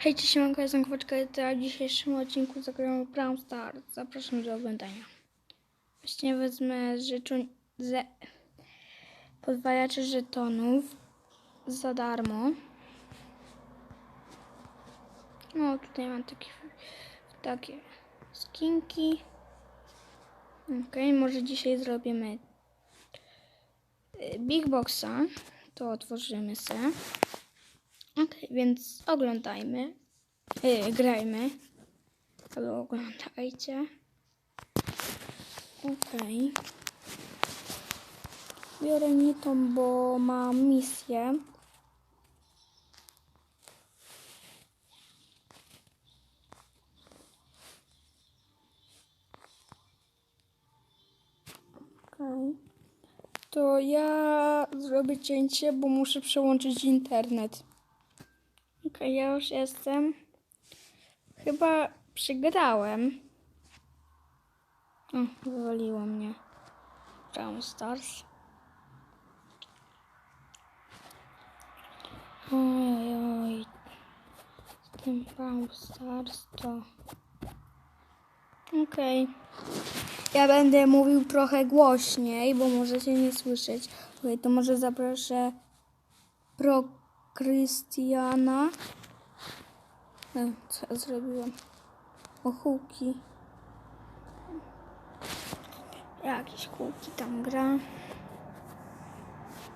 Hej, cześć, siemanko, jestem Kwoczka a w dzisiejszym odcinku zagramy w Brawl Stars. Zapraszam do oglądania. Właśnie wezmę życzeń... ze... podwajaczy żetonów za darmo. No, tutaj mam takie, takie skinki. Okej, może dzisiaj zrobimy y, Big Boxa. To otworzymy se. Okej, więc oglądajmy. Yy, grajmy. Albo oglądajcie. Okej. Biorę nie tą, bo mam misję. To ja zrobię cięcie, bo muszę przełączyć internet. Okej, ja już jestem. Chyba przegrałem. O, wywaliło mnie. Brawl Stars. Oj, oj. Z tym Brawl Stars to... Okej. Ja będę mówił trochę głośniej, bo możecie nie słyszeć. Okej, to może zaproszę Pro Krystiana. E, Co ja zrobiłam? O kółki. Jakieś kółki tam gra.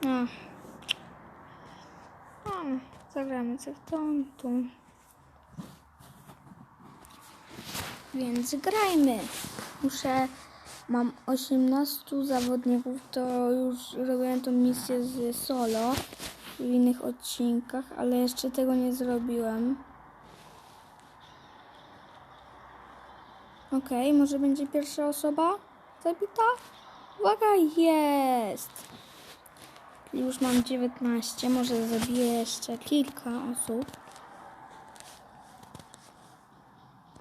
No. No, zagramy co w tą, tu. Więc grajmy. Muszę, mam 18 zawodników, to już robiłem tą misję z solo w innych odcinkach, ale jeszcze tego nie zrobiłem. Okej, może będzie pierwsza osoba zabita? Uwaga, jest! Już mam 19, może zabiję jeszcze kilka osób.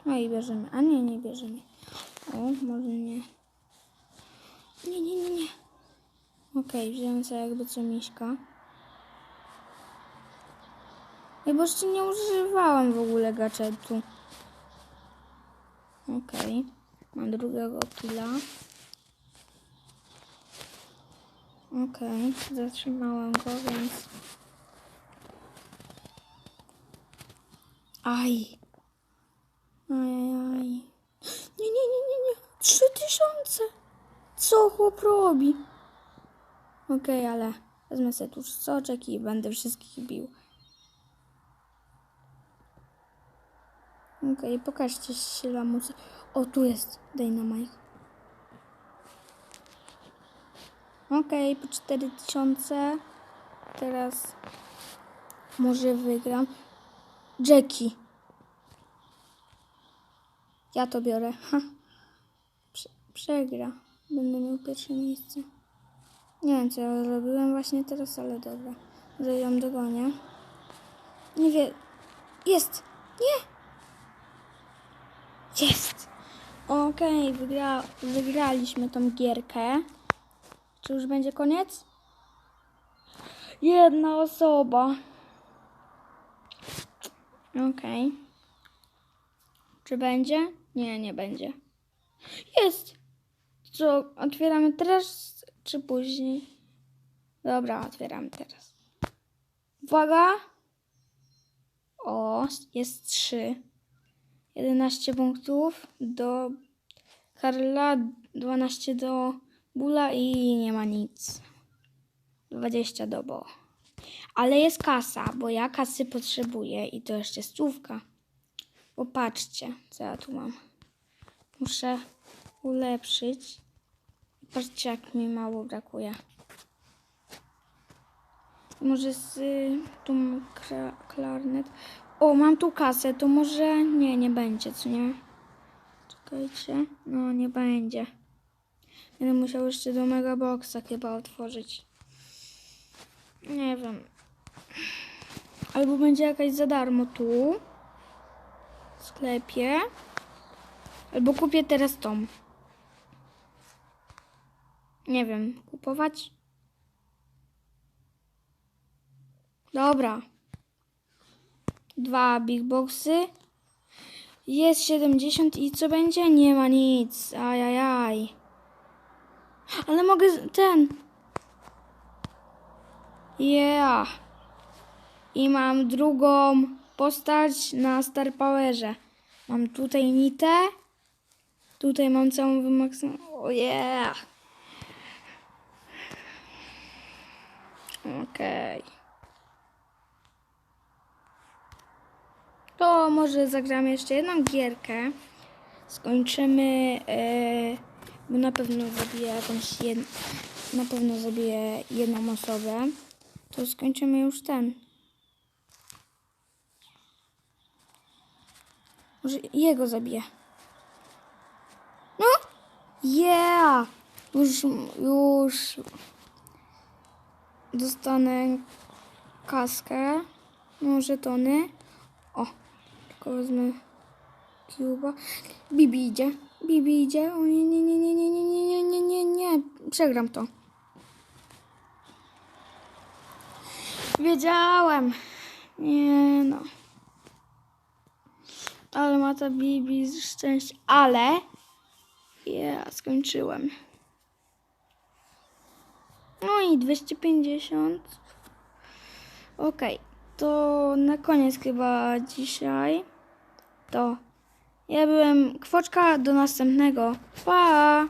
No i bierzemy. A nie, nie bierzemy. O, może nie. Nie, nie, nie, nie. Okej, wziąłem sobie jakby co miśka. Ja bo jeszcze nie używałem w ogóle gadżetu. Okej. Mam drugiego killa. Okej, zatrzymałem go, więc... Aj. Ajajaj. Nie, nie, nie, nie, nie. Trzy tysiące. Co chłop robi? Okej, ale wezmę sobie tu soczek i będę wszystkich bił. Okej, pokażcie się lamusy. O, tu jest Dynamite. Okej, po 4000. Teraz może wygram. Jackie. Ja to biorę. Ha. Prze przegra. Będę miał pierwsze miejsce. Nie wiem, co ja zrobiłem właśnie teraz, ale dobra. Że ją dogonię. Nie wiem. Jest! Nie! Jest! Okej, wygra wygraliśmy tą gierkę. Czy już będzie koniec? Jedna osoba. Okej. Czy będzie? Nie, nie będzie. Jest! Co, otwieramy teraz, czy później? Dobra, otwieramy teraz. Uwaga! O, jest trzy. 11 punktów do Karla, 12 do Bula i nie ma nic. 20 do Bo. Ale jest kasa, bo ja kasy potrzebuję i to jeszcze stówka. Popatrzcie, co ja tu mam. Muszę ulepszyć. Patrzcie, jak mi mało brakuje. Może z y, tą klarnet. O, mam tu kasę, to może nie, nie będzie, co nie? Czekajcie. No, nie będzie. Będę musiał jeszcze do Megaboxa chyba otworzyć. Nie wiem. Albo będzie jakaś za darmo tu. W sklepie. Albo kupię teraz tą. Nie wiem, kupować? Dobra. Dwa big boxy. Jest 70 i co będzie? Nie ma nic. Ajajaj. Ale mogę ten. Yeah. I mam drugą postać na Star Powerze. Mam tutaj Nitę. Tutaj mam całą wymaksowaną. O yeah. Okej. To może zagramy jeszcze jedną gierkę. Skończymy, e, bo na pewno zabiję jakąś jed... na pewno zabiję jedną osobę. To skończymy już ten. Może jego zabiję. No! Yeah! Już, już dostanę kaskę, no żetony. O, tylko wezmę Cuba. Bibi idzie, Bibi idzie. O nie, nie, nie, nie, nie, nie, nie, nie, nie, nie. Przegram to. Wiedziałem. Nie no. Ale ma ta Bibi szczęście. Ale ja skończyłem. No i 250. Okej, to na koniec chyba dzisiaj. To ja byłem Kwoczka, do następnego. Pa!